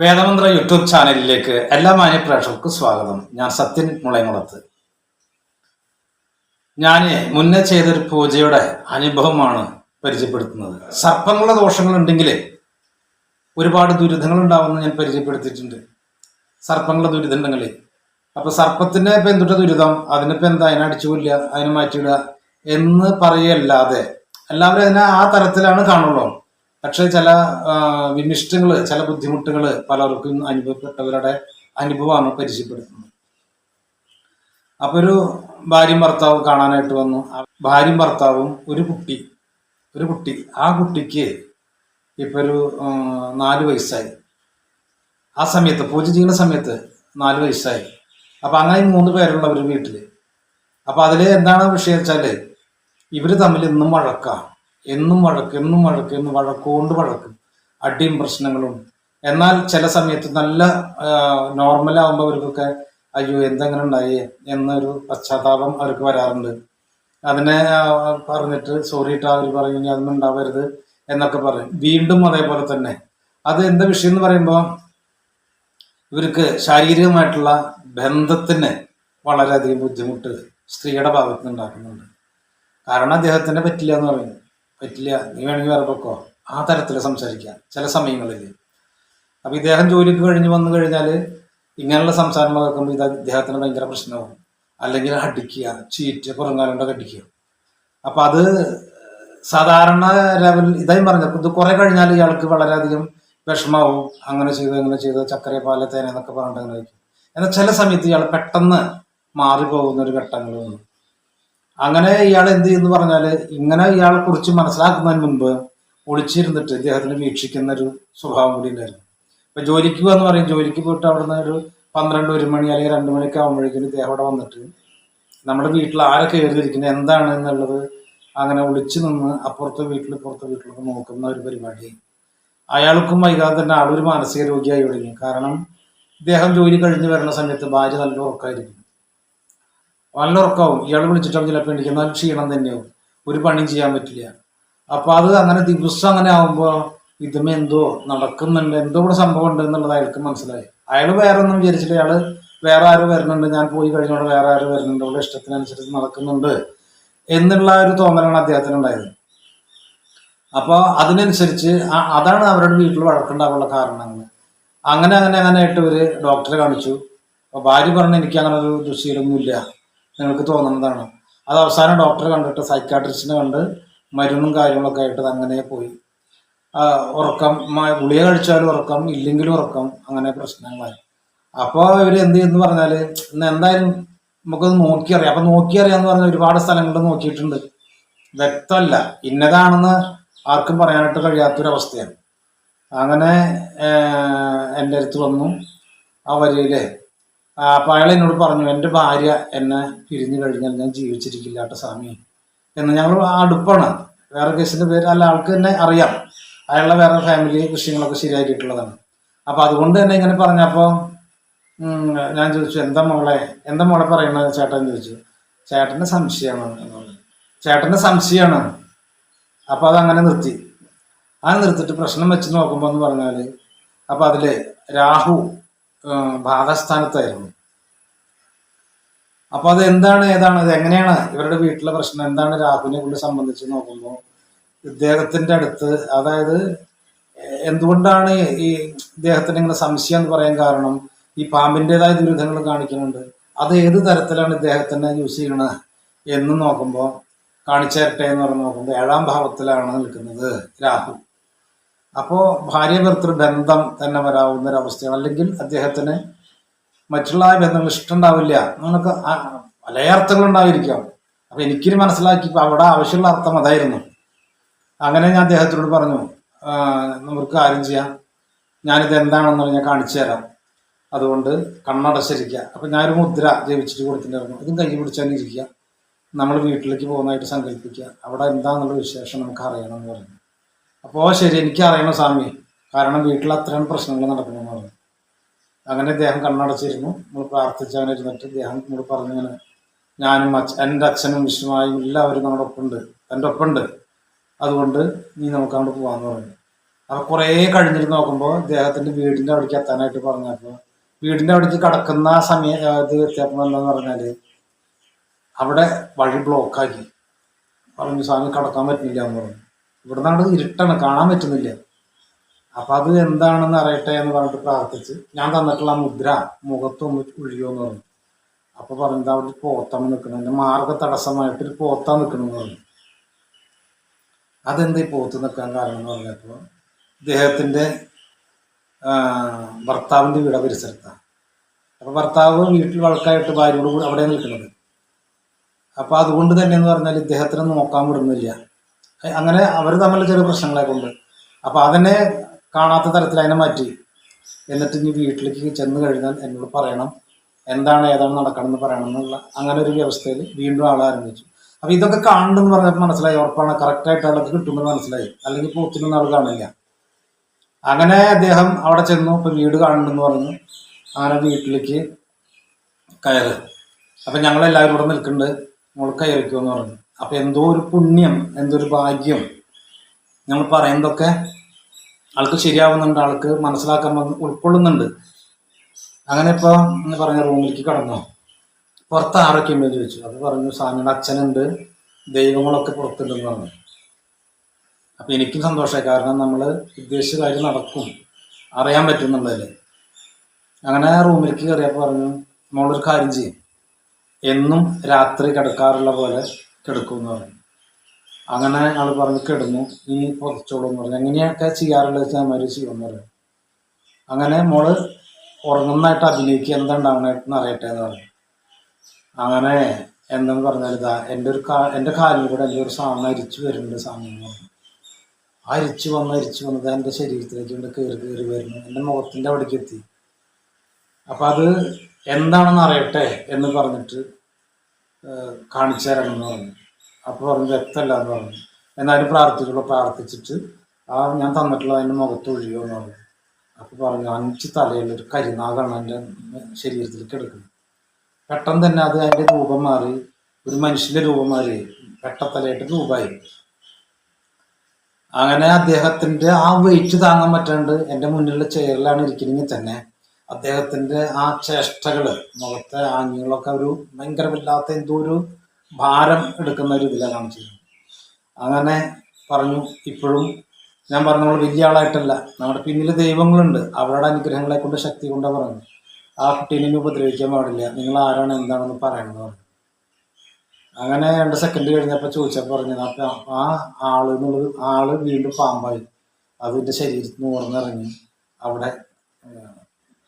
വേദമന്ത്ര YouTube ചാനലിലേക്ക് എല്ലാ മാന്യ പ്രേക്ഷകർക്കും സ്വാഗതം. ഞാൻ സത്യൻ മുളയമുളത്ത് ഞാൻ മുന്നേ ചെയ്തൊരു പൂജയുടെ അനുഭവമാണ് പരിചയപ്പെടുത്തുന്നത്. സർപ്പങ്ങളുടെ ദോഷങ്ങൾ ഉണ്ടെങ്കിൽ ഒരുപാട് ദുരിതങ്ങൾ ഉണ്ടാവുമെന്ന് ഞാൻ പരിചയപ്പെടുത്തിയിട്ടുണ്ട്. സർപ്പങ്ങളുടെ ദുരിതങ്ങളിൽ അപ്പോൾ അപ്പൊ സർപ്പത്തിന് ഇപ്പൊ എന്തുട്ട ദുരിതം? അതിനിപ്പോ എന്താ? അതിനെ അടിച്ചു അതിനെ മാറ്റിയിടുക എന്ന് പറയല്ലാതെ എല്ലാവരും അതിനെ ആ തരത്തിലാണ് കാണുള്ളൂ. പക്ഷെ ചില വിമിഷ്ടങ്ങൾ ചില ബുദ്ധിമുട്ടുകൾ പലർക്കും അനുഭവപ്പെട്ടവരുടെ അനുഭവമാണ് പരിചയപ്പെടുത്തുന്നത്. അപ്പൊ ഒരു ഭാര്യയും ഭർത്താവും കാണാനായിട്ട് വന്നു. ഭാര്യയും ഭർത്താവും ഒരു കുട്ടി ഒരു കുട്ടി. ആ കുട്ടിക്ക് ഇപ്പൊ ഒരു നാല് വയസ്സായി. ആ സമയത്ത് പൂജ ചെയ്യുന്ന സമയത്ത് നാല് വയസ്സായി. അപ്പൊ അങ്ങനെ മൂന്ന് പേരുള്ള ഒരു വീട്ടിൽ. അപ്പൊ അതിൽ എന്താണ് വിഷയം വെച്ചാൽ ഇവർ തമ്മിൽ ഇന്നും വഴക്കാം എന്നും വഴക്ക് എന്നും വഴക്ക് എന്ന് വഴക്കുകൊണ്ട് വഴക്ക്. അടിയും പ്രശ്നങ്ങളും. എന്നാൽ ചില സമയത്ത് നല്ല നോർമൽ ആവുമ്പോൾ അവർക്കൊക്കെ അയ്യോ എന്തെങ്ങനെ ഉണ്ടായി എന്നൊരു പശ്ചാത്താപം അവർക്ക് വരാറുണ്ട്. അതിനെ പറഞ്ഞിട്ട് സോറി ഇട്ട് അവർ പറയും ഇനി അതൊന്നും ഉണ്ടാവരുത് എന്നൊക്കെ പറയും. വീണ്ടും അതേപോലെ തന്നെ. അത് എന്താ വിഷയം എന്ന് പറയുമ്പോൾ ഇവർക്ക് ശാരീരികമായിട്ടുള്ള ബന്ധത്തിന് വളരെയധികം ബുദ്ധിമുട്ട് സ്ത്രീയുടെ ഭാഗത്ത് നിന്ന് ഉണ്ടാക്കുന്നുണ്ട്. കാരണം അദ്ദേഹത്തിന് പറ്റില്ല എന്ന് പറയുന്നു പറ്റില്ല. നീ വേണമെങ്കിൽ വേറെ പൊക്കോ? ആ തരത്തിൽ സംസാരിക്കാം. ചില സമയങ്ങളിൽ അപ്പൊ ഇദ്ദേഹം ജോലിക്ക് കഴിഞ്ഞ് വന്നു കഴിഞ്ഞാൽ ഇങ്ങനെയുള്ള സംസാരങ്ങൾ കേൾക്കുമ്പോൾ ഇത് ഇദ്ദേഹത്തിന് ഭയങ്കര പ്രശ്നമാവും അല്ലെങ്കിൽ അടിക്കുക ചീറ്റ് പുറങ്കാലുണ്ടൊക്കെ അടിക്കുക. അപ്പൊ അത് സാധാരണ ലെവൽ ഇതായി പറഞ്ഞത് ഇത് കുറെ കഴിഞ്ഞാൽ ഇയാൾക്ക് വളരെയധികം വിഷമാവും അങ്ങനെ ചെയ്തു അങ്ങനെ ചെയ്തു ചക്കര പാല എന്നൊക്കെ പറഞ്ഞിട്ട് അങ്ങനെ എന്നാൽ ചില സമയത്ത് ഇയാൾ പെട്ടെന്ന് മാറി പോകുന്ന ഒരു ഘട്ടങ്ങൾ വന്നു. അങ്ങനെ ഇയാൾ എന്ത് ചെയ്യുന്നു പറഞ്ഞാൽ ഇങ്ങനെ ഇയാളെ കുറിച്ച് മനസ്സിലാക്കുന്നതിന് മുൻപ് ഒളിച്ചിരുന്നിട്ട് ഇദ്ദേഹത്തിന് വീക്ഷിക്കുന്ന ഒരു സ്വഭാവം കൂടി ഉണ്ടായിരുന്നു. ഇപ്പൊ ജോലിക്ക് പോകാന്ന് പറയും. ജോലിക്ക് പോയിട്ട് അവിടുന്ന് ഒരു പന്ത്രണ്ട് ഒരു മണി അല്ലെങ്കിൽ രണ്ട് മണിയൊക്കെ ആകുമ്പോഴേക്കും ഇദ്ദേഹം അവിടെ വന്നിട്ട് നമ്മുടെ വീട്ടിൽ ആരെ കയറിയിരിക്കുന്നത് എന്താണ് എന്നുള്ളത് അങ്ങനെ ഒളിച്ചു നിന്ന് അപ്പുറത്തെ വീട്ടിൽ ഇപ്പുറത്തെ വീട്ടിലൊക്കെ നോക്കുന്ന ഒരു പരിപാടി. അയാൾക്കും വൈകാതെ തന്നെ ആളൊരു മാനസിക രോഗിയായി തുടങ്ങി. കാരണം ഇദ്ദേഹം ജോലി കഴിഞ്ഞ് വരുന്ന സമയത്ത് ഭാര്യ നല്ല ഉറക്കമായിരിക്കും നല്ല ഉറക്കാവും ഇയാൾ വിളിച്ചിട്ടാവും ചിലപ്പോൾ എനിക്ക് എന്നാൽ ക്ഷീണം തന്നെയാവും. ഒരു പണിയും ചെയ്യാൻ പറ്റില്ല. അപ്പൊ അത് അങ്ങനെ ദിവസം അങ്ങനെ ആവുമ്പോ ഇതും എന്തോ നടക്കുന്നുണ്ട്. എന്തോ ഇവിടെ സംഭവം ഉണ്ട് എന്നുള്ളത് അയാൾക്ക് മനസ്സിലായി. അയാൾ വേറെ ഒന്നും വിചാരിച്ചില്ല. അയാൾ വേറെ ആര് വരുന്നുണ്ട്. ഞാൻ പോയി കഴിഞ്ഞോടെ വേറെ ആര് വരുന്നുണ്ട്. അവളുടെ ഇഷ്ടത്തിനനുസരിച്ച് നടക്കുന്നുണ്ട് എന്നുള്ള ഒരു തോന്നലാണ് അദ്ദേഹത്തിന് ഉണ്ടായത്. അപ്പോൾ അതിനനുസരിച്ച് അതാണ് അവരുടെ വീട്ടിൽ വഴക്കുണ്ടാകാനുള്ള കാരണങ്ങൾ. അങ്ങനെ അങ്ങനെ അങ്ങനെ ആയിട്ട് ഒരു ഡോക്ടറെ കാണിച്ചു. അപ്പോൾ ഭാര്യ പറഞ്ഞു എനിക്ക് അങ്ങനെ ഒരു ദുശീലമൊന്നുമില്ല. നിങ്ങൾക്ക് തോന്നുന്നതാണ്. അത് അവസാനം ഡോക്ടറെ കണ്ടിട്ട് സൈക്കാട്രിസ്റ്റിനെ കണ്ട് മരുന്നും കാര്യങ്ങളൊക്കെ ആയിട്ട് അങ്ങനെ പോയി. ഉറക്കം ഗുളിക കഴിച്ചാലും ഉറക്കം ഇല്ലെങ്കിലും ഉറക്കം അങ്ങനെ പ്രശ്നങ്ങളായി. അപ്പോൾ ഇവർ എന്ത് ചെയ്യുന്നു പറഞ്ഞാൽ ഇന്ന് എന്തായാലും നമുക്കൊന്ന് നോക്കിയറിയാം. അപ്പൊ നോക്കിയറിയാന്ന് പറഞ്ഞാൽ ഒരുപാട് സ്ഥലങ്ങളിൽ നോക്കിയിട്ടുണ്ട്. വ്യക്തമല്ല. ഇന്നതാണെന്ന് ആർക്കും പറയാനായിട്ട് കഴിയാത്തൊരവസ്ഥയാണ്. അങ്ങനെ എന്റെ അടുത്ത് വന്നു. ആ വരിയിൽ അപ്പൊ അയാൾ എന്നോട് പറഞ്ഞു എന്റെ ഭാര്യ എന്നെ പിരിഞ്ഞു കഴിഞ്ഞാൽ ഞാൻ ജീവിച്ചിരിക്കില്ല കേട്ടോ സ്വാമി. എന്ന് ഞങ്ങൾ അടുപ്പാണ്. വേറെ കേസിന്റെ പേര് അല്ല ആൾക്ക് തന്നെ അറിയാം. അയാളുടെ വേറെ ഫാമിലി വിഷയങ്ങളൊക്കെ ശരിയാക്കിയിട്ടുള്ളതാണ് അപ്പോൾ അതുകൊണ്ട് തന്നെ ഇങ്ങനെ പറഞ്ഞപ്പോൾ ഞാൻ ചോദിച്ചു എന്താ മോളെ? എന്താ മോളെ പറയണത്? ചേട്ടൻ ചോദിച്ചു. ചേട്ടന്റെ സംശയമാണ് എന്ന് പറഞ്ഞു. ചേട്ടന്റെ സംശയമാണ്. അപ്പൊ അതങ്ങനെ നിർത്തി. ആ നിർത്തിട്ട് പ്രശ്നം വെച്ച് നോക്കുമ്പോൾ എന്ന് പറഞ്ഞാൽ അപ്പോൾ അതിൽ രാഹു ഭാഗസ്ഥാനത്തായിരുന്നു അപ്പൊ അത് എന്താണ് ഏതാണ് അത് എങ്ങനെയാണ് ഇവരുടെ വീട്ടിലെ പ്രശ്നം? എന്താണ് രാഹുലിനെ കൊണ്ട് സംബന്ധിച്ച് നോക്കുമ്പോൾ ഇദ്ദേഹത്തിന്റെ അടുത്ത് അതായത് എന്തുകൊണ്ടാണ് ഈ ഇദ്ദേഹത്തിന് ഇങ്ങനെ സംശയം എന്ന് പറയാൻ കാരണം? ഈ പാമ്പിന്റെതായ ദുരിതങ്ങൾ കാണിക്കുന്നുണ്ട്. അത് ഏത് തരത്തിലാണ് ഇദ്ദേഹത്തിനെ യൂസ് ചെയ്യണത് എന്ന് നോക്കുമ്പോൾ കാണിച്ചേരട്ടെ എന്ന് പറഞ്ഞ് നോക്കുമ്പോൾ ഏഴാം ഭാവത്തിലാണ് നിൽക്കുന്നത് രാഹു. അപ്പോൾ ഭാര്യ ബന്ധം തന്നെ വരാവുന്ന ഒരവസ്ഥയാണ് അല്ലെങ്കിൽ അദ്ദേഹത്തിന് മറ്റുള്ള ബന്ധങ്ങൾ ഇഷ്ടമുണ്ടാവില്ല നമുക്ക് ആ- പല അർത്ഥങ്ങൾ ഉണ്ടായിരിക്കാം. അപ്പൊ എനിക്കൊരു മനസ്സിലാക്കി അവിടെ ആവശ്യമുള്ള അർത്ഥം അതായിരുന്നു. അങ്ങനെ ഞാൻ അദ്ദേഹത്തിനോട് പറഞ്ഞു നമുക്ക് കാര്യം ചെയ്യാം. ഞാനിത് എന്താണെന്ന് ഞാൻ കാണിച്ചു തരാം. അതുകൊണ്ട് കണ്ണടച്ചിരിക്കുക അപ്പൊ ഞാനൊരു മുദ്ര ജപിച്ചിട്ട് കൊടുത്തിട്ടുണ്ടായിരുന്നു. ഇതും കൈ പിടിച്ചാൽ ഇരിക്കുക നമ്മൾ വീട്ടിലേക്ക് പോകുന്നതായിട്ട് സങ്കല്പിക്കുക അവിടെ എന്താണെന്നുള്ള വിശേഷം നമുക്ക് അറിയണം എന്ന് പറഞ്ഞു. അപ്പോൾ ശരി എനിക്ക് അറിയണം സ്വാമി. കാരണം വീട്ടിൽ അത്രയും പ്രശ്നങ്ങൾ നടക്കണമെന്ന് പറഞ്ഞു. അങ്ങനെ അദ്ദേഹം കണ്ണടച്ചിരുന്നു. നമ്മൾ പ്രാർത്ഥിച്ചവനെ ഇരുന്നിട്ട് അദ്ദേഹം നമ്മൾ പറഞ്ഞിങ്ങനെ ഞാനും അച്ഛ എന്റെ അച്ഛനും വിഷ്ണുമായും എല്ലാവരും നമ്മുടെ ഒപ്പുണ്ട്. എന്റെ ഒപ്പുണ്ട്. അതുകൊണ്ട് നീ നമുക്ക് അങ്ങോട്ട് പോകാമെന്ന് പറഞ്ഞു. അപ്പോൾ കുറേ കഴിഞ്ഞിട്ട് നോക്കുമ്പോൾ അദ്ദേഹത്തിന്റെ വീടിന്റെ അവിടേക്ക് എത്താനായിട്ട് പറഞ്ഞപ്പോൾ വീടിന്റെ അവിടേക്ക് കടക്കുന്ന സമയം ഇത് എത്തിയപ്പോൾ എന്താണെന്ന് പറഞ്ഞാൽ അവിടെ വഴി ബ്ലോക്കാക്കി പറഞ്ഞു സ്വാമി കടക്കാൻ പറ്റില്ല എന്ന് പറഞ്ഞു. ഇവിടെ നിന്നാണ് ഇരുട്ടാണ് കാണാൻ പറ്റുന്നില്ല. അപ്പൊ അത് എന്താണെന്ന് അറിയട്ടെ എന്ന് പറഞ്ഞിട്ട് പ്രാർത്ഥിച്ച് ഞാൻ തന്നിട്ടുള്ള മുദ്ര മുഖത്തൊന്ന് ഒഴിയുമെന്ന് പറഞ്ഞു. അപ്പൊ പറഞ്ഞത് അവിടെ പോത്തമ്മ നിൽക്കണം എന്റെ മാർഗ തടസ്സമായിട്ട് ഒരു പോത്താ നിൽക്കണമെന്ന് പറഞ്ഞു. അതെന്ത് ഈ പോത്ത് നിൽക്കാൻ കാരണം എന്ന് പറഞ്ഞപ്പോൾ ഇദ്ദേഹത്തിന്റെ ഭർത്താവിന്റെ വീട് പരിസരത്താണ്. അപ്പൊ ഭർത്താവ് വീട്ടിൽ വഴക്കായിട്ട് ഭാര്യയോട് കൂടി അവിടെ നിൽക്കുന്നത്. അപ്പോൾ അതുകൊണ്ട് തന്നെ എന്ന് പറഞ്ഞാൽ ഇദ്ദേഹത്തിനെ നോക്കാൻ വിടുന്നില്ല. അങ്ങനെ അവർ തമ്മിൽ ചെറിയ പ്രശ്നങ്ങളെ കൊണ്ട് അപ്പൊ അതിനെ കാണാത്ത തരത്തിൽ അതിനെ മാറ്റി. എന്നിട്ട് ഇനി വീട്ടിലേക്ക് ചെന്ന് കഴിഞ്ഞാൽ എന്നോട് പറയണം. എന്താണ് ഏതാണ് നടക്കണമെന്ന് പറയണം എന്നുള്ള അങ്ങനെ ഒരു വ്യവസ്ഥയിൽ വീണ്ടും ആളെ ആരംഭിച്ചു. അപ്പൊ ഇതൊക്കെ കാണുന്നുണ്ടെന്ന് പറഞ്ഞപ്പോൾ മനസ്സിലായി. ഉറപ്പാണ് കറക്റ്റായിട്ട് ആളൊക്കെ കിട്ടുമെന്ന് മനസ്സിലായി. അല്ലെങ്കിൽ പോത്തിനൊന്നും ആൾ കാണില്ല. അങ്ങനെ അദ്ദേഹം അവിടെ ചെന്നു. ഇപ്പൊ വീട് കാണുന്നുണ്ടെന്ന് പറഞ്ഞു. അങ്ങനെ വീട്ടിലേക്ക് കയറ്. അപ്പൊ ഞങ്ങളെല്ലാവരും കൂടെ നിൽക്കുന്നുണ്ട്. നമ്മൾ കയറിക്കുമെന്ന് പറഞ്ഞു. അപ്പൊ എന്തോ ഒരു പുണ്യം എന്തോ ഒരു ഭാഗ്യം. നമ്മൾ പറയുന്നതൊക്കെ ആൾക്ക് ശരിയാവുന്നുണ്ട് ആൾക്ക് മനസ്സിലാക്കാൻ ഉൾക്കൊള്ളുന്നുണ്ട്. അങ്ങനെ ഇപ്പോൾ എന്ന് പറഞ്ഞ റൂമിലേക്ക് കടന്നു. പുറത്ത് ആരൊക്കെ ഉണ്ടെന്ന് ചോദിച്ചു. അത് പറഞ്ഞു സ്വാമിയുടെ അച്ഛനുണ്ട് ദൈവങ്ങളൊക്കെ പുറത്തുണ്ടെന്ന് പറഞ്ഞു. അപ്പം എനിക്കും സന്തോഷമായി. കാരണം നമ്മൾ ഉദ്ദേശിച്ച കാര്യം നടക്കും. അറിയാൻ പറ്റുന്നുണ്ടല്ലേ അങ്ങനെ റൂമിലേക്ക് കയറിയപ്പോൾ പറഞ്ഞു നമ്മളൊരു കാര്യം ചെയ്യും. എന്നും രാത്രി കിടക്കാറുള്ള പോലെ കിടക്കും എന്ന് പറഞ്ഞു. അങ്ങനെ ആൾ പറഞ്ഞ് കിടന്നു. ഇനി പുറച്ചോളൂ എന്ന് പറഞ്ഞു. എങ്ങനെയൊക്കെ ചെയ്യാറുള്ളത് വെച്ചാൽ ചെയ്യുമെന്ന് പറഞ്ഞു. അങ്ങനെ മോൾ ഉറങ്ങുന്നതായിട്ട് അഭിനയിക്കുക എന്താ ഉണ്ടാവണായിട്ടെന്ന് അറിയട്ടെ എന്ന് പറഞ്ഞു. അങ്ങനെ എന്തെന്ന് പറഞ്ഞാൽ ഇതാ എന്റെ ഒരു കാ എന്റെ കാലിൽ കൂടെ എന്റെ ഒരു സാധനം അരിച്ചു വരുന്നുണ്ട് സാധനം പറഞ്ഞു. അരിച്ചു വന്ന് അരിച്ചു വന്നത് എന്റെ ശരീരത്തിലേക്ക് കൊണ്ട് കയറി കയറി വരുന്നു. എന്റെ മുഖത്തിന്റെ അവിടേക്ക് എത്തി. അപ്പം അത് എന്താണെന്ന് അറിയട്ടെ എന്ന് പറഞ്ഞിട്ട് കാണിച്ചു തരണമെന്ന് പറഞ്ഞു. അപ്പോൾ പറഞ്ഞു വ്യക്തമല്ല എന്ന് പറഞ്ഞു. എന്നാലും പ്രാർത്ഥിച്ചുള്ള പ്രാർത്ഥിച്ചിട്ട് ആ ഞാൻ തന്നിട്ടുള്ള അതിന്റെ മുഖത്ത് ഒഴിയോ എന്ന് പറഞ്ഞു. അപ്പോൾ പറഞ്ഞു അഞ്ച് തലയിൽ ഒരു കരിനാഗാണ് എന്റെ ശരീരത്തിൽ കിടക്കുന്നത് പെട്ടെന്ന് തന്നെ അത് അതിന്റെ രൂപം മാറി ഒരു മനുഷ്യന്റെ രൂപം മാറി പെട്ടത്തലയായിട്ട് രൂപമായി. അങ്ങനെ അദ്ദേഹത്തിന്റെ ആ വെയിറ്റ് താങ്ങാൻ പറ്റാണ്ട് എന്റെ മുന്നിലുള്ള ചെയറിലാണ് ഇരിക്കണമെങ്കിൽ തന്നെ അദ്ദേഹത്തിന്റെ ആ ചേഷ്ടകൾ മുഖത്തെ ആഞ്ഞുകളൊക്കെ ഒരു ഭയങ്കരമില്ലാത്ത എന്തോ ഒരു ഭാരം എടുക്കുന്ന ഒരു ഇതിലാണ് കാണിച്ചിരുന്നത് അങ്ങനെ പറഞ്ഞു ഇപ്പോഴും ഞാൻ പറഞ്ഞ നമ്മൾ വലിയ ആളായിട്ടല്ല നമ്മുടെ പിന്നിൽ ദൈവങ്ങളുണ്ട് അവരുടെ അനുഗ്രഹങ്ങളെ കൊണ്ട് ശക്തി കൊണ്ടാ പറഞ്ഞു. ആ കുട്ടീനെ ഉപദ്രവിക്കാൻ പാടില്ല നിങ്ങൾ ആരാണ് എന്താണെന്ന് പറയണമെന്ന് പറഞ്ഞു. അങ്ങനെ രണ്ട് സെക്കൻഡ് കഴിഞ്ഞപ്പോൾ ചോദിച്ചപ്പോൾ പറഞ്ഞത് അപ്പം ആ ആൾ എന്നുള്ളത് ആൾ വീണ്ടും പാമ്പായി അതിന്റെ ശരീരത്തിൽ നിന്ന് ഉറന്നിറങ്ങി അവിടെ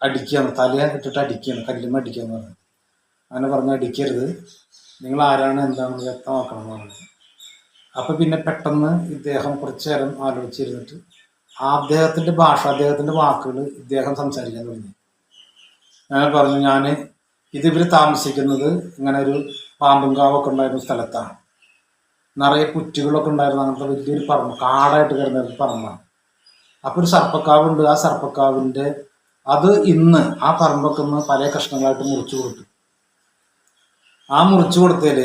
അടിക്കുകയാണ്. തല ഇട്ടിട്ട് അടിക്കുകയാണ്. കല്ലുമ്മ അടിക്കുകയെന്ന് പറഞ്ഞു. അങ്ങനെ പറഞ്ഞു അടിക്കരുത്. നിങ്ങൾ ആരാണ് എന്താണെന്ന് വ്യക്തമാക്കണം എന്ന് പറഞ്ഞു. അപ്പൊ പിന്നെ പെട്ടെന്ന് ഇദ്ദേഹം കുറച്ചു നേരം ആലോചിച്ചിരുന്നിട്ട് ആ അദ്ദേഹത്തിന്റെ ഭാഷ അദ്ദേഹത്തിന്റെ വാക്കുകൾ ഇദ്ദേഹം സംസാരിക്കാൻ തുടങ്ങി. ഞാൻ പറഞ്ഞു ഞാൻ ഇത് ഇവർ താമസിക്കുന്നത് ഇങ്ങനെ ഒരു പാമ്പും കാവൊക്കെ ഉണ്ടായിരുന്ന സ്ഥലത്താണ്. നിറയെ കുറ്റികളൊക്കെ ഉണ്ടായിരുന്ന. അങ്ങനത്തെ വലിയൊരു പറമ്പ് കാടായിട്ട് കിടന്ന പറമ്പാണ്. അപ്പൊ ഒരു സർപ്പക്കാവുണ്ട്. ആ സർപ്പക്കാവിന്റെ അത് ഇന്ന് ആ പറമ്പൊക്കെ ഒന്ന് പല കഷ്ണങ്ങളായിട്ട് മുറിച്ചു കൊടുത്തു. ആ മുറിച്ചു കൊടുത്തേൽ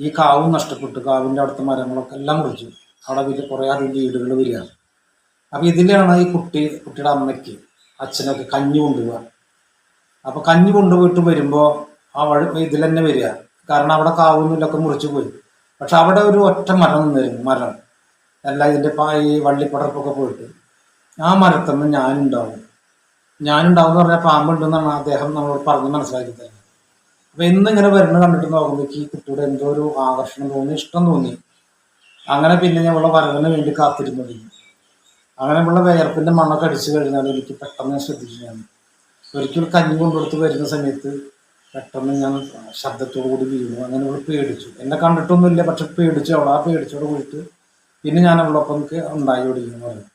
ഈ കാവും നഷ്ടപ്പെട്ടു. കാവിന്റെ അടുത്ത മരങ്ങളൊക്കെ എല്ലാം മുറിച്ചു. അവിടെ വലിയ കുറേ അധികം വീടുകൾ വരികയാണ് അപ്പം ഇതിലാണ് ഈ കുട്ടി കുട്ടിയുടെ അമ്മയ്ക്ക് അച്ഛനൊക്കെ കഞ്ഞി കൊണ്ടുപോവുക. അപ്പം കഞ്ഞി കൊണ്ടുപോയിട്ട് വരുമ്പോൾ ആ വഴി ഇതിൽ തന്നെ വരിക. കാരണം അവിടെ കാവുന്നിലൊക്കെ മുറിച്ചു പോയി. പക്ഷെ അവിടെ ഒരു ഒറ്റ മരം നിന്നിരുന്നു മരം. എല്ലാം ഇതിന്റെ ഈ വള്ളിപ്പടർപ്പൊക്കെ പോയിട്ട്. ആ മരത്തൊന്നും ഞാനുണ്ടാവും. ഞാനുണ്ടാവും പറഞ്ഞ പാമ്പുണ്ടെന്നാണ് അദ്ദേഹം നമ്മളോട് പറഞ്ഞ് മനസ്സിലാക്കി തരുന്നത് അപ്പൊ ഇന്ന് ഇങ്ങനെ വരുന്ന കണ്ടിട്ട് നോക്കുമ്പോഴേക്ക് ഈ കുട്ടിയുടെ എന്തോ ഒരു ആകർഷണം തോന്നി ഇഷ്ടം തോന്നി. അങ്ങനെ പിന്നെ ഇവിടെ വരവിന് വേണ്ടി കാത്തിരുന്നു അങ്ങനെ നമ്മളെ വേർപ്പിന്റെ മണ്ണൊക്കെ അടിച്ചു കഴിഞ്ഞാൽ എനിക്ക് പെട്ടെന്ന് ഞാൻ ഞാൻ ഒരിക്കൽ കഞ്ഞി കൊണ്ടുകൊടുത്ത് വരുന്ന സമയത്ത് പെട്ടെന്ന് ഞാൻ ശബ്ദത്തോടു കൂടി വീണു. അങ്ങനെ അവൾ പേടിച്ചു. എന്നെ കണ്ടിട്ടൊന്നുമില്ല പക്ഷെ പേടിച്ചു. അവൾ ആ പേടിച്ചോട് പോയിട്ട് പിന്നെ ഞാൻ അവളൊപ്പം ഉണ്ടായി ഓടിക്കുന്നു പറഞ്ഞു.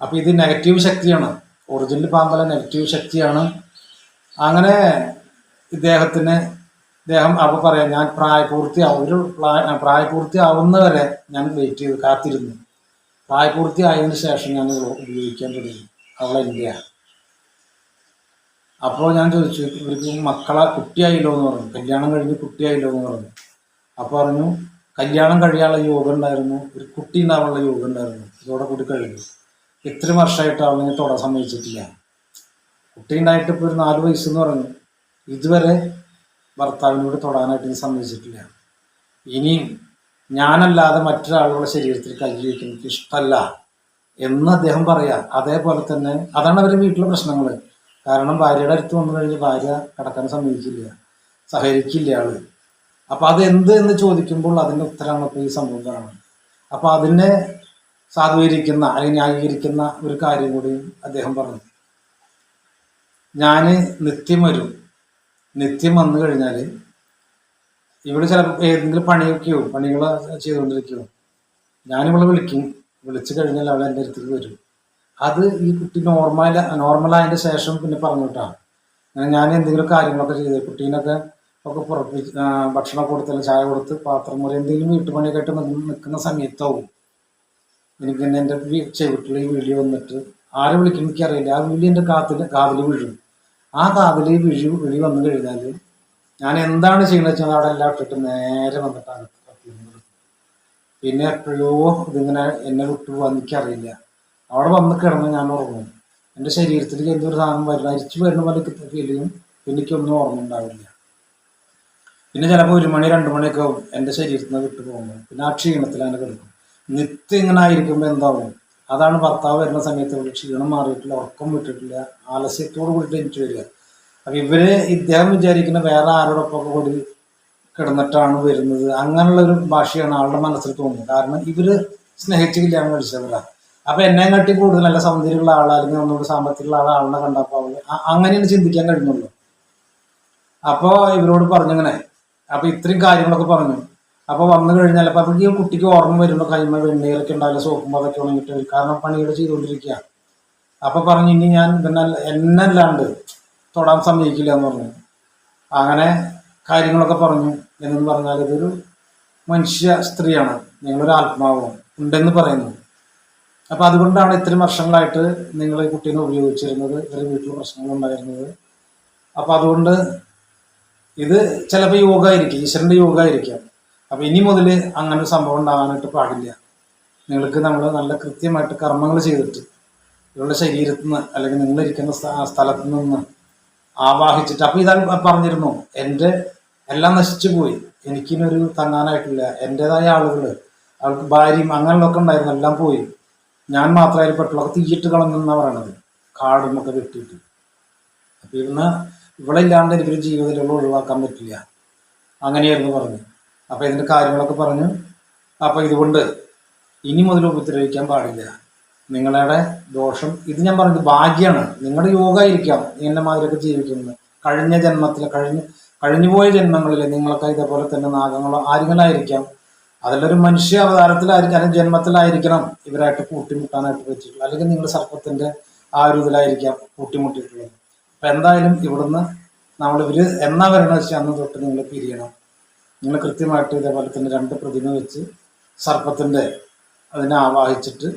അപ്പൊ ഇത് നെഗറ്റീവ് ശക്തിയാണ്. ഒറിജിനൽ പാമ്പല നെഗറ്റീവ് ശക്തിയാണ്. അങ്ങനെ ഇദ്ദേഹത്തിന് ഇദ്ദേഹം അപ്പോൾ പറയാം ഞാൻ പ്രായപൂർത്തിയാവും ഒരു പ്രായ- പ്രായപൂർത്തിയാവുന്നവരെ ഞാൻ വെയിറ്റ് ചെയ്ത് കാത്തിരുന്നു. പ്രായപൂർത്തിയായതിനു ശേഷം ഞാൻ ഉപയോഗിക്കാൻ തുടങ്ങി അവളെ ഇന്ത്യ. അപ്പോൾ ഞാൻ ചോദിച്ചു ഇവർക്ക് മക്കളെ കുട്ടിയായില്ലോ എന്ന് പറഞ്ഞു കല്യാണം കഴിഞ്ഞ് കുട്ടിയായില്ലോ എന്ന് പറഞ്ഞു. അപ്പോൾ പറഞ്ഞു കല്യാണം കഴിയാനുള്ള യോഗം ഉണ്ടായിരുന്നു ഒരു കുട്ടി ഉണ്ടാവാനുള്ള യോഗം ഉണ്ടായിരുന്നു ഇതോടെ കൂടി കഴിഞ്ഞു. ഇത്ര വർഷമായിട്ട് അവളിനെ തൊടാൻ സമ്മതിച്ചിട്ടില്ല. കുട്ടി ഉണ്ടായിട്ട് ഇപ്പോൾ ഒരു നാല് വയസ്സ് എന്ന് പറഞ്ഞു. ഇതുവരെ ഭർത്താവിനോട് തൊടാനായിട്ട് ഇനി സമ്മതിച്ചിട്ടില്ല. ഇനിയും ഞാനല്ലാതെ മറ്റൊരാളുടെ ശരീരത്തിൽ കൈ വയ്ക്കുന്നത് ഇഷ്ടമല്ല എന്ന് അദ്ദേഹം പറയാം. അതേപോലെ തന്നെ അതാണ് അവരുടെ വീട്ടിലെ പ്രശ്നങ്ങൾ കാരണം ഭാര്യയുടെ അടുത്ത് വന്നു കഴിഞ്ഞ് ഭാര്യ കടക്കാൻ സമ്മതിക്കില്ല. സഹകരിക്കില്ല ആൾ. അപ്പൊ അത് എന്ത് എന്ന് ചോദിക്കുമ്പോൾ അതിന്റെ ഉത്തരമാണ് ഈ സംഭവം കാണുന്നത്. അപ്പൊ അതിനെ സാധൂകരിക്കുന്ന അല്ലെങ്കിൽ ന്യായീകരിക്കുന്ന ഒരു കാര്യം കൂടി അദ്ദേഹം പറഞ്ഞു. ഞാൻ നിത്യം വരും. നിത്യം വന്നു കഴിഞ്ഞാൽ ഇവിടെ ചിലപ്പോൾ ഏതെങ്കിലും പണിയൊക്കെയോ പണികൾ ചെയ്തുകൊണ്ടിരിക്കുകയോ ഞാനിവളെ വിളിക്കും. വിളിച്ചു കഴിഞ്ഞാൽ അവൾ എന്റെ അടുത്തേക്ക് വരും. അത് ഈ കുട്ടി നോർമൽ നോർമലായതിന്റെ ശേഷം പിന്നെ പറഞ്ഞു വിട്ടാണ് അങ്ങനെ ഞാൻ എന്തെങ്കിലും കാര്യങ്ങളൊക്കെ ചെയ്ത് കുട്ടീനൊക്കെ ഒക്കെ പുറപ്പിച്ച് ഭക്ഷണം കൊടുത്തല്ല ചായ കൊടുത്ത് പാത്രം മുറി എന്തെങ്കിലും വീട്ടുപണിയൊക്കെ ആയിട്ട് നിൽക്കുന്ന സമയത്താവും. എനിക്ക് തന്നെ എന്റെ ചെവിട്ടിൽ ഈ വീഡിയോ വന്നിട്ട് ആരെ വിളിക്കും എനിക്കറിയില്ല. ആ വിളി എന്റെ കാത്തിൽ കാതിൽ വീഴും. ആ കാതിൽ വിഴി വിളി വന്നു കഴിഞ്ഞാൽ ഞാൻ എന്താണ് ചെയ്യണമെന്ന് വെച്ചാൽ അവിടെ എല്ലാം ഇട്ടിട്ട് നേരെ വന്നിട്ട് അകത്ത് കത്തിയിരുന്നത് പിന്നെ എപ്പോഴോ ഇതിങ്ങനെ എന്നെ വിട്ടു പോകാൻ എനിക്കറിയില്ല. അവിടെ വന്ന് കിടന്ന് ഞാൻ ഉറങ്ങും. എന്റെ ശരീരത്തിലേക്ക് എന്തൊരു സാധനം വരില്ല അരിച്ചു വരുന്ന പോലെ ഫീൽ ചെയ്യും. എനിക്കൊന്നും ഓർമ്മ ഉണ്ടാവില്ല പിന്നെ ചിലപ്പോൾ ഒരു മണി രണ്ട് മണിയൊക്കെ ആവും എന്റെ ശരീരത്തിൽ നിന്ന് വിട്ടു പോകുമ്പോൾ. പിന്നെ ആ ക്ഷീണത്തിൽ അങ്ങനെ കിടക്കും. നിത്യം ഇങ്ങനെ ആയിരിക്കുമ്പോൾ എന്താവും? അതാണ് ഭർത്താവ് വരുന്ന സമയത്ത് ഇവിടെ ക്ഷീണം മാറിയിട്ടില്ല ഉറക്കം വിട്ടിട്ടില്ല ആലസ്യത്തോട് കൂടിയിട്ട് എനിക്ക് വരിക. അപ്പം ഇവർ ഇദ്ദേഹം വിചാരിക്കുന്ന വേറെ ആരോടൊപ്പം കൂടി കിടന്നിട്ടാണ് വരുന്നത്. അങ്ങനെയുള്ള ഒരു ഭാഷയാണ് ആളുടെ മനസ്സിൽ തോന്നുന്നത് കാരണം ഇവർ സ്നേഹിച്ച് കല്യാണം കഴിച്ചവരാ അപ്പം എന്നെ കാട്ടി കൂടുതൽ നല്ല സൗന്ദര്യമുള്ള ആൾ അല്ലെങ്കിൽ ഒന്നുകൂടി സാമ്പത്തികമുള്ള ആൾ ആളിനെ കണ്ടപ്പോൾ അവർ അങ്ങനെയാണ് ചിന്തിക്കാൻ കഴിഞ്ഞുള്ളൂ. അപ്പോൾ ഇവരോട് പറഞ്ഞിങ്ങനെ അപ്പോൾ ഇത്രയും കാര്യങ്ങളൊക്കെ പറഞ്ഞു. അപ്പൊ വന്നു കഴിഞ്ഞാൽ അപ്പൊ അവർക്ക് ഈ കുട്ടിക്ക് ഓർമ്മ വരുമ്പോൾ കൈമ വെണ്ണീരൊക്കെ ഉണ്ടാവില്ല സോപ്പും അതൊക്കെ ഉണങ്ങിട്ട്. കാരണം പണികൾ ചെയ്തുകൊണ്ടിരിക്കുക അപ്പൊ പറഞ്ഞു ഇനി ഞാൻ പിന്നെ എന്നല്ലാണ്ട് തൊടാൻ സമ്മതിക്കില്ല എന്ന് പറഞ്ഞു. അങ്ങനെ കാര്യങ്ങളൊക്കെ പറഞ്ഞു. എന്നു പറഞ്ഞാൽ ഇതൊരു മനുഷ്യ സ്ത്രീയാണ്. നിങ്ങളൊരു ആത്മാവും ഉണ്ടെന്ന് പറയുന്നു. അപ്പൊ അതുകൊണ്ടാണ് ഇത്രയും വർഷങ്ങളായിട്ട് നിങ്ങൾ ഈ കുട്ടീനെ ഉപയോഗിച്ചിരുന്നത്. ഇത്രയും വീട്ടിൽ പ്രശ്നങ്ങൾ ഉണ്ടായിരുന്നത്. അപ്പൊ അതുകൊണ്ട് ഇത് ചിലപ്പോൾ യോഗ ആയിരിക്കും ഈശ്വരന്റെ യോഗ ആയിരിക്കാം. അപ്പൊ ഇനി മുതൽ അങ്ങനെ ഒരു സംഭവം ഉണ്ടാകാനായിട്ട് പാടില്ല. നിങ്ങൾക്ക് നമ്മൾ നല്ല കൃത്യമായിട്ട് കർമ്മങ്ങൾ ചെയ്തിട്ട് നിങ്ങളുടെ ശരീരത്തിൽ നിന്ന് അല്ലെങ്കിൽ നിങ്ങളിരിക്കുന്ന സ്ഥ- സ്ഥലത്ത് നിന്ന് ആവാഹിച്ചിട്ട് അപ്പൊ ഇതാ പറഞ്ഞിരുന്നു എന്റെ എല്ലാം നശിച്ചു പോയി എനിക്കിനൊരു തങ്ങാനായിട്ടില്ല എന്റെതായ ആളുകൾ അവൾക്ക് ഭാര്യയും അങ്ങനെയൊക്കെ ഉണ്ടായിരുന്നു എല്ലാം പോയി. ഞാൻ മാത്രമേ പെട്ടുള്ളൂ തീയിട്ട് കളഞ്ഞെന്നാണ് പറയണത് കാടും ഒക്കെ വെട്ടിയിട്ട്. അപ്പൊ ഇന്ന് ഇവിടെ ഇല്ലാണ്ട് എനിക്കൊരു ജീവിതത്തിലുള്ള ഒഴിവാക്കാൻ പറ്റില്ല. അങ്ങനെയായിരുന്നു പറഞ്ഞു അപ്പൊ ഇതിന്റെ കാര്യങ്ങളൊക്കെ പറഞ്ഞു. അപ്പൊ ഇതുകൊണ്ട് ഇനി മുതൽ ഉപദ്രവിക്കാൻ പാടില്ല. നിങ്ങളുടെ ദോഷം ഇത് ഞാൻ പറഞ്ഞത് ഭാഗ്യമാണ് നിങ്ങളുടെ യോഗ ആയിരിക്കാം എന്നെ മാതിരിയൊക്കെ ജീവിക്കുന്നത്. കഴിഞ്ഞ ജന്മത്തിൽ കഴിഞ്ഞ കഴിഞ്ഞുപോയ ജന്മങ്ങളിൽ നിങ്ങൾക്ക് ഇതേപോലെ തന്നെ നാഗങ്ങളോ ആരെങ്കിലായിരിക്കാം ഒരു മനുഷ്യ അവതാരത്തിലായിരിക്കും അല്ലെങ്കിൽ ജന്മത്തിലായിരിക്കണം ഇവരായിട്ട് കൂട്ടിമുട്ടാനായിട്ട് പറ്റിയിട്ടുള്ളത് അല്ലെങ്കിൽ നിങ്ങൾ സർപ്പത്തിന്റെ ആ ഒരു ഇതിലായിരിക്കാം കൂട്ടിമുട്ടിയിട്ടുള്ളത്. അപ്പൊ എന്തായാലും ഇവിടുന്ന് നമ്മൾ ഇവർ എന്നാ വരണമെന്ന് വെച്ചാൽ അന്ന് തൊട്ട് നിങ്ങൾ പിരിയണം. നിങ്ങൾ കൃത്യമായിട്ട് ഇതേപോലെ തന്നെ രണ്ട് പ്രതിമ വെച്ച് സർപ്പത്തിന്റെ അതിനെ ആവാഹിച്ചിട്ട്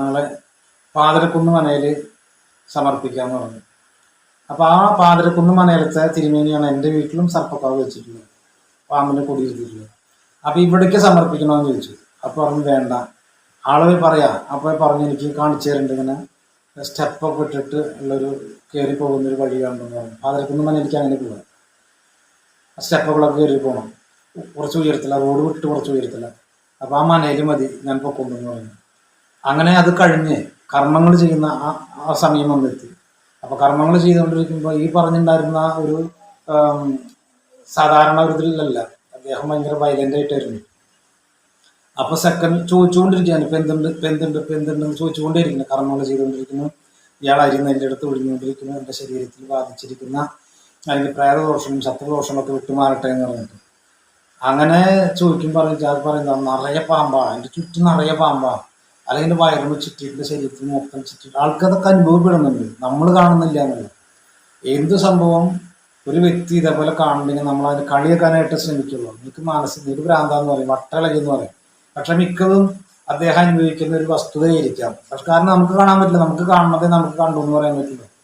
നാളെ പാതിരക്കുന്ന് മനയിൽ സമർപ്പിക്കാന്ന് പറഞ്ഞു. അപ്പോൾ ആ പാതിരക്കുന്ന് മനയിലത്തെ തിരുമേനിയാണ് എന്റെ വീട്ടിലും സർപ്പക്കാവ് വെച്ചിട്ടുള്ളത്. പാമ്പിനെ കുടിയിരുത്തിയിട്ടുള്ളത് അപ്പോൾ ഇവിടേക്ക് സമർപ്പിക്കണമെന്ന് ചോദിച്ചു. അപ്പോൾ പറഞ്ഞു വേണ്ട. ആളെ പറയാ. അപ്പോൾ പറഞ്ഞു എനിക്ക് കാണിച്ചു തരുന്നുണ്ട് ഇങ്ങനെ സ്റ്റെപ്പൊക്കെ ഇട്ടിട്ട് ഉള്ളൊരു കയറി പോകുന്നൊരു വഴി കാണുന്നു പറഞ്ഞു. പാതിരക്കുന്ന് മനയിലേക്ക് അങ്ങനെ പോകാം സ്റ്റെപ്പുകളൊക്കെ കയറി പോകണം കുറച്ച് ഉയരത്തില്ല റോഡ് വിട്ട് കുറച്ച് ഉയരത്തില്ല അപ്പോൾ ആ മനയിൽ മതി ഞാൻ പൊക്കൊണ്ടെന്ന് പറഞ്ഞു അങ്ങനെ അത് കഴിഞ്ഞ് കർമ്മങ്ങൾ ചെയ്യുന്ന ആ സമയം വന്നെത്തി. അപ്പൊ കർമ്മങ്ങൾ ചെയ്തുകൊണ്ടിരിക്കുമ്പോൾ ഈ പറഞ്ഞിട്ടുണ്ടായിരുന്ന ഒരു സാധാരണ ഒരു ഇതിലല്ല. അദ്ദേഹം ഭയങ്കര വയലന്റ് ആയിട്ടായിരുന്നു. അപ്പൊ സെക്കൻഡ് ചോദിച്ചുകൊണ്ടിരിക്കുകയാണ് ഇപ്പൊ എന്തുണ്ട്? ഇപ്പൊ എന്തുണ്ട്? ഇപ്പൊ എന്തുണ്ടെന്ന് ചോദിച്ചുകൊണ്ടിരിക്കുന്നു കർമ്മങ്ങൾ ചെയ്തുകൊണ്ടിരിക്കുന്നു. ഇയാൾ അരിന്ന് എന്റെ അടുത്ത് ഒഴിഞ്ഞുകൊണ്ടിരിക്കുന്നു. എന്റെ ശരീരത്തിൽ ബാധിച്ചിരിക്കുന്ന അല്ലെങ്കിൽ പ്രേതദോഷവും ശത്രുദോഷവും ഒക്കെ വിട്ടുമാറട്ടെ എന്ന് പറഞ്ഞിട്ട്. അങ്ങനെ ചോദിക്കും പറഞ്ഞു അത് പറയുന്നത് നിറയെ പാമ്പാണ് എന്റെ ചുറ്റും നിറയെ പാമ്പാണ് അല്ലെങ്കിൽ വയറിന് ചുറ്റിയിട്ട് ശരീരത്തിൽ മൊത്തം ചുറ്റിയിട്ട് ആൾക്കതൊക്കെ അനുഭവപ്പെടുന്നുണ്ട്. നമ്മൾ കാണുന്നില്ല എന്നുള്ളത്. എന്ത് സംഭവം? ഒരു വ്യക്തി ഇതേപോലെ കാണുന്നുണ്ടെങ്കിൽ നമ്മൾ അതിന് കളിയാക്കാനായിട്ട് ശ്രമിക്കുള്ളൂ. എനിക്ക് മാനസിക ഒരു ഭ്രാന്താന്ന് പറയും വട്ടളകി എന്ന് പറയും. പക്ഷെ മിക്കതും അദ്ദേഹം അനുഭവിക്കുന്ന ഒരു വസ്തുതയായിരിക്കാം. പക്ഷെ കാരണം നമുക്ക് കാണാൻ പറ്റില്ല. നമുക്ക് കാണുന്നതേ നമുക്ക് കണ്ടു എന്ന് പറയാൻ പറ്റില്ല.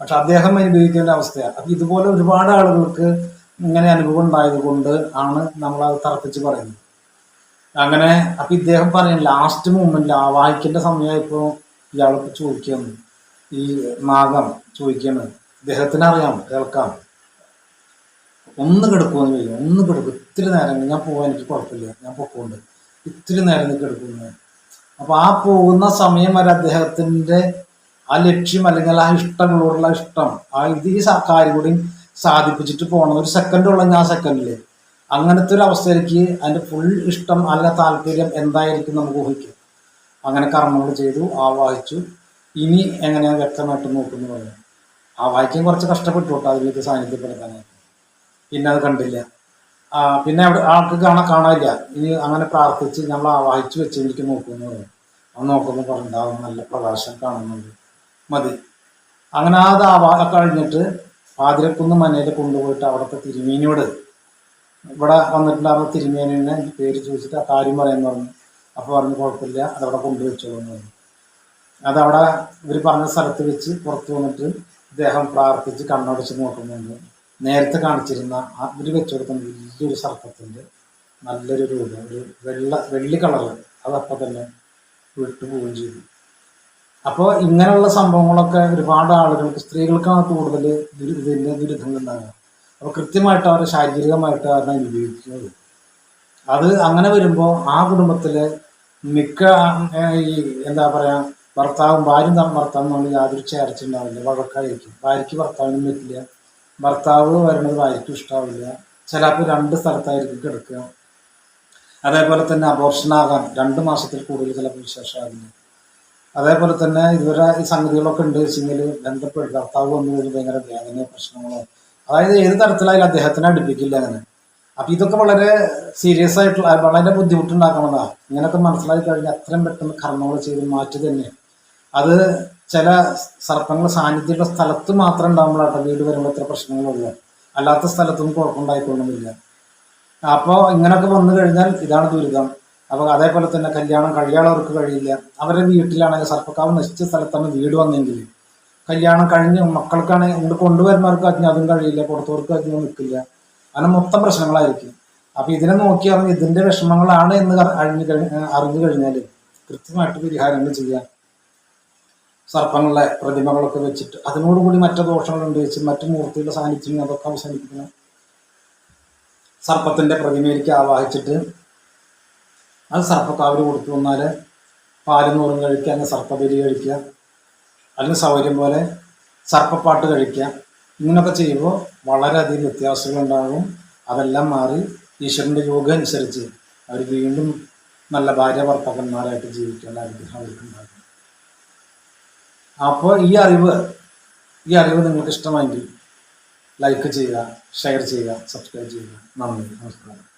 പക്ഷെ അദ്ദേഹം അനുഭവിക്കേണ്ട അവസ്ഥയാണ്. അപ്പൊ ഇതുപോലെ ഒരുപാട് ആളുകൾക്ക് ഇങ്ങനെ അനുഭവം ഉണ്ടായത് കൊണ്ട് ആണ് നമ്മൾ അത് തർപ്പിച്ച് പറയുന്നത്. അങ്ങനെ അപ്പൊ ഇദ്ദേഹം പറയും ലാസ്റ്റ് മൂമെന്റിൽ സമയം സമയമായപ്പോ ഇയാൾക്ക് ചോദിക്കുന്നു ഈ നാഗം ചോദിക്കുന്നത് ഇദ്ദേഹത്തിന് അറിയാം കേൾക്കാം. ഒന്ന് കിടക്കുമെന്ന് ചോദിക്കും ഒന്ന് കിടക്കും. ഇത്തിരി നേരം ഞാൻ പോകാൻ എനിക്ക് കുഴപ്പമില്ല. ഞാൻ പൊക്കോണ്ട്. ഇത്തിരി നേരം കിടക്കുന്നു അപ്പൊ ആ പോകുന്ന സമയം വരെ അദ്ദേഹത്തിന്റെ ആ ലക്ഷ്യം അല്ലെങ്കിൽ ആ ഇഷ്ടങ്ങളോടുള്ള ഇഷ്ടം ആ ഇത് ഈ കാര്യം കൂടി സാധിപ്പിച്ചിട്ട് പോകണം ഒരു സെക്കൻഡ് ഉള്ള ഞാൻ സെക്കൻഡിൽ അങ്ങനത്തെ ഒരു അവസ്ഥയിലേക്ക് അതിന്റെ ഫുൾ ഇഷ്ടം അല്ല താല്പര്യം എന്തായിരിക്കും നമുക്ക് ഊഹിക്കാം. അങ്ങനെ കർമ്മങ്ങൾ ചെയ്തു ആ വായിച്ചു. ഇനി എങ്ങനെയാണ് വ്യക്തമായിട്ട് നോക്കുന്നു പറയാം. ആ വായിക്കാൻ കുറച്ച് കഷ്ടപ്പെട്ടു കേട്ടോ അതിലേക്ക് സാന്നിധ്യപ്പെടുത്താനായിട്ട്. പിന്നെ അത് കണ്ടില്ല. പിന്നെ അവിടെ ആൾക്ക് കാണാൻ കാണാനില്ല. ഇനി അങ്ങനെ പ്രാർത്ഥിച്ച് നമ്മൾ ആവാഹിച്ചു വെച്ച് എനിക്ക് നോക്കുന്നു അത് നോക്കുമ്പോൾ പറഞ്ഞിട്ടുണ്ടാവും നല്ല പ്രകാശം കാണുന്നുണ്ട്. മതി. അങ്ങനെ അത് കഴിഞ്ഞിട്ട് പാതിരക്കുന്ന് മനയിൽ കൊണ്ടുപോയിട്ട് അവിടുത്തെ തിരുമേനിയോട് ഇവിടെ വന്നിട്ടുണ്ടായിരുന്ന തിരുമേനിനെ പേര് ചോദിച്ചിട്ട് ആ കാര്യം പറയാൻ പറഞ്ഞു. അപ്പോൾ പറഞ്ഞു കുഴപ്പമില്ല അതവിടെ കൊണ്ടുവച്ചോളൂ പറഞ്ഞു. അതവിടെ ഇവർ പറഞ്ഞ സ്ഥലത്ത് വെച്ച് പുറത്തു വന്നിട്ട് ഇദ്ദേഹം പ്രാർത്ഥിച്ച് കണ്ണടച്ച് നോക്കുന്നുണ്ട് നേരത്തെ കാണിച്ചിരുന്ന ഇവർ വെച്ചുകൊടുക്കുന്ന വലിയൊരു സർപ്പത്തിന്റെ നല്ലൊരു രൂപം ഒരു വെള്ള വെള്ളി കളറ് അതപ്പോൾ തന്നെ വിട്ടു പോവുകയും ചെയ്തു. അപ്പോൾ ഇങ്ങനെയുള്ള സംഭവങ്ങളൊക്കെ ഒരുപാട് ആളുകൾക്ക് സ്ത്രീകൾക്കാണ് കൂടുതൽ ഇതിന്റെ ദുരിതങ്ങൾ ഉണ്ടാകുക അപ്പോൾ കൃത്യമായിട്ട് അവരെ ശാരീരികമായിട്ട് അവരെ അനുഭവിക്കുന്നത്. അത് അങ്ങനെ വരുമ്പോൾ ആ കുടുംബത്തിലെ മിക്ക ഈ എന്താ പറയാ ഭർത്താവും ഭാര്യയും ഭർത്താവും തമ്മിൽ യാതൊരു ചേർച്ചയുണ്ടാവില്ല വഴക്കായിരിക്കും. ഭാര്യയ്ക്ക് ഭർത്താവിനും പറ്റില്ല. ഭർത്താവ് വരുന്നത് ഭാര്യയ്ക്കും ഇഷ്ടാവില്ല. ചിലപ്പോൾ രണ്ട് സ്ഥലത്തായിരിക്കും കിടക്കുക. അതേപോലെ തന്നെ അബോർഷനാകാൻ രണ്ട് മാസത്തിൽ കൂടുതൽ ചിലപ്പോൾ വിശേഷമാകില്ല അതേപോലെ തന്നെ ഇതുവരെ ഈ സംഗതികളൊക്കെ ഉണ്ട് വെച്ചെങ്കിൽ ബന്ധപ്പെട്ട് ഭർത്താവ് വന്നു കഴിഞ്ഞാൽ ഭയങ്കര വേദന പ്രശ്നങ്ങളോ. അതായത് ഏത് തരത്തിലായാലും അദ്ദേഹത്തിനെ അടുപ്പിക്കില്ല അങ്ങനെ. അപ്പൊ ഇതൊക്കെ വളരെ സീരിയസ് ആയിട്ടുള്ള വളരെ ബുദ്ധിമുട്ടുണ്ടാക്കണതാ. ഇങ്ങനെയൊക്കെ മനസ്സിലാക്കി കഴിഞ്ഞാൽ അത്രയും പെട്ടെന്ന് കർമ്മങ്ങൾ ചെയ്ത് മാറ്റി തന്നെ. അത് ചില സർപ്പങ്ങൾ സാന്നിധ്യമുള്ള സ്ഥലത്ത് മാത്രം ഉണ്ടാകുമ്പോഴാട്ടോ വീട് വരുമ്പോൾ ഇത്ര പ്രശ്നങ്ങളുള്ളൂ. അല്ലാത്ത സ്ഥലത്തൊന്നും കുഴപ്പമുണ്ടായിക്കൊള്ളുന്നില്ല. അപ്പോൾ ഇങ്ങനെയൊക്കെ വന്നു കഴിഞ്ഞാൽ ഇതാണ് ദുരിതം. അപ്പോൾ അതേപോലെ തന്നെ കല്യാണം കഴിയാളവർക്ക് കഴിയില്ല. അവരുടെ വീട്ടിലാണെങ്കിൽ സർപ്പക്കാവ് നശിച്ച സ്ഥലത്താണ് വീട് വന്നെങ്കിൽ കല്യാണം കഴിഞ്ഞ് മക്കൾക്കാണെങ്കിൽ ഇങ്ങോട്ട് കൊണ്ടുവരുന്നവർക്ക് അതിന് അതും കഴിയില്ല പുറത്തവർക്ക് അതിന് നിൽക്കില്ല. അങ്ങനെ മൊത്തം പ്രശ്നങ്ങളായിരിക്കും. അപ്പൊ ഇതിനെ നോക്കി അറിഞ്ഞ് ഇതിന്റെ വിഷമങ്ങളാണ് എന്ന് അറി- അറിഞ്ഞു അറിഞ്ഞു കഴിഞ്ഞാൽ കൃത്യമായിട്ട് പരിഹാരങ്ങൾ ചെയ്യാം. സർപ്പങ്ങളെ പ്രതിമകളൊക്കെ വെച്ചിട്ട് അതിനോടുകൂടി മറ്റു ദോഷങ്ങളുണ്ട് വെച്ച് മറ്റു മൂർത്തികളുടെ സാന്നിധ്യം അതൊക്കെ അവസാനിപ്പിക്കണം. സർപ്പത്തിന്റെ പ്രതിമയിലേക്ക് ആവാഹിച്ചിട്ട് അത് സർപ്പക്കാവിൽ കൊടുത്തു വന്നാൽ പാലും നൂറും കഴിക്കുക അല്ലെങ്കിൽ സർപ്പബലി കഴിക്കുക അല്ലെങ്കിൽ സൗകര്യം പോലെ സർപ്പപ്പാട്ട് കഴിക്കുക. ഇങ്ങനെയൊക്കെ ചെയ്യുമ്പോൾ വളരെയധികം വ്യത്യാസങ്ങളുണ്ടാകും അതെല്ലാം മാറി ഈശ്വരന്റെ യോഗ അനുസരിച്ച് അവർ വീണ്ടും നല്ല ഭാര്യ ഭർത്താക്കന്മാരായിട്ട് ജീവിക്കാനുള്ള അനുഗ്രഹം അവർക്കുണ്ടാകും. അപ്പോൾ ഈ അറിവ് ഈ അറിവ് നിങ്ങൾക്ക് ഇഷ്ടമായെങ്കിൽ ലൈക്ക് ചെയ്യുക ഷെയർ ചെയ്യുക സബ്സ്ക്രൈബ് ചെയ്യുക. നന്ദി. നമസ്കാരം.